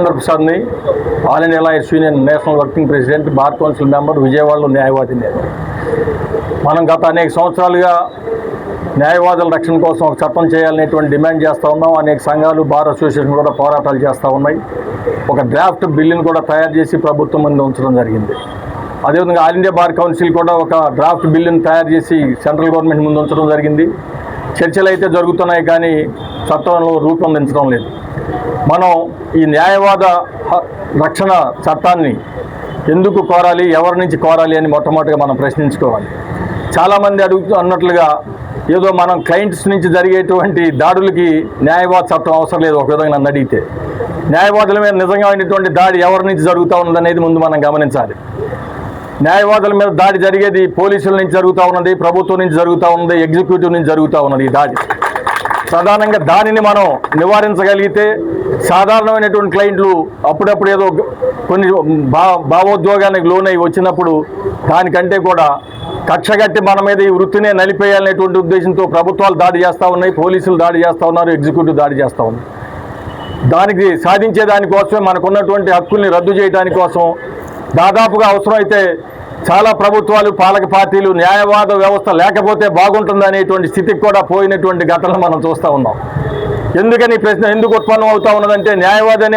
చంద్ర ప్రసాద్ని all India lawyers union national working president bar council member విజయవాడలో న్యాయవాది మనం గత అనేక సంవత్సరాలుగా న్యాయవాదుల రక్షణ కోసం ఒక చట్టం చేయాలనేటువంటి డిమాండ్ చేస్తూ ఉన్నాం. అనేక సంఘాలు బార్ అసోసియేషన్ కూడా పోరాటాలు చేస్తూ ఉన్నాయి. ఒక డ్రాఫ్ట్ బిల్లును కూడా తయారు చేసి ప్రభుత్వం ముందు ఉంచడం జరిగింది. అదేవిధంగా ఆల్ ఇండియా బార్ కౌన్సిల్ కూడా ఒక డ్రాఫ్ట్ బిల్లును తయారు చేసి సెంట్రల్ గవర్నమెంట్ ముందు ఉంచడం జరిగింది. చర్చలు అయితే జరుగుతున్నాయి కానీ చట్టంలో రూపొందించడం లేదు. మనం ఈ న్యాయవాద రక్షణ చట్టాన్ని ఎందుకు కోరాలి ఎవరి నుంచి కోరాలి అని మొట్టమొదటిగా మనం ప్రశ్నించుకోవాలి. చాలామంది అడుగుతూ అన్నట్లుగా ఏదో మనం క్లయింట్స్ నుంచి జరిగేటువంటి దాడులకి న్యాయవాద చట్టం అవసరం లేదు ఒక విధంగా నన్ను అడిగితే. న్యాయవాదుల మీద నిజంగా అయినటువంటి దాడి ఎవరి నుంచి జరుగుతూ ఉన్నదనేది ముందు మనం గమనించాలి. న్యాయవాదుల మీద దాడి జరిగేది పోలీసుల నుంచి జరుగుతూ ఉన్నది ప్రభుత్వం నుంచి జరుగుతూ ఉన్నది ఎగ్జిక్యూటివ్ నుంచి జరుగుతూ ఉన్నది ఈ దాడి. ప్రధానంగా దానిని మనం నివారించగలిగితే సాధారణమైనటువంటి క్లయింట్లు అప్పుడప్పుడు ఏదో కొన్ని భా భావోద్వేగానికి లోనై వచ్చినప్పుడు దానికంటే కూడా కక్షగట్టి మన మీద ఈ వృత్తినే నలిపేయాలనేటువంటి ఉద్దేశంతో ప్రభుత్వాలు దాడి చేస్తూ ఉన్నాయి పోలీసులు దాడి చేస్తూ ఉన్నారు ఎగ్జిక్యూటివ్ దాడి చేస్తూ ఉన్నారు. దానికి సాధించే దానికోసమే మనకున్నటువంటి హక్కుల్ని రద్దు చేయడానికి కోసం దాదాపుగా అవసరమైతే చాలా ప్రభుత్వాలు పాలక పార్టీలు న్యాయవాద వ్యవస్థ లేకపోతే బాగుంటుందనేటువంటి స్థితికి కూడా పోయినటువంటి ఘటనలు మనం చూస్తూ ఉన్నాం. ఎందుకని ఈ ప్రశ్న ఎందుకు ఉత్పన్నం అవుతా ఉన్నదంటే న్యాయవాద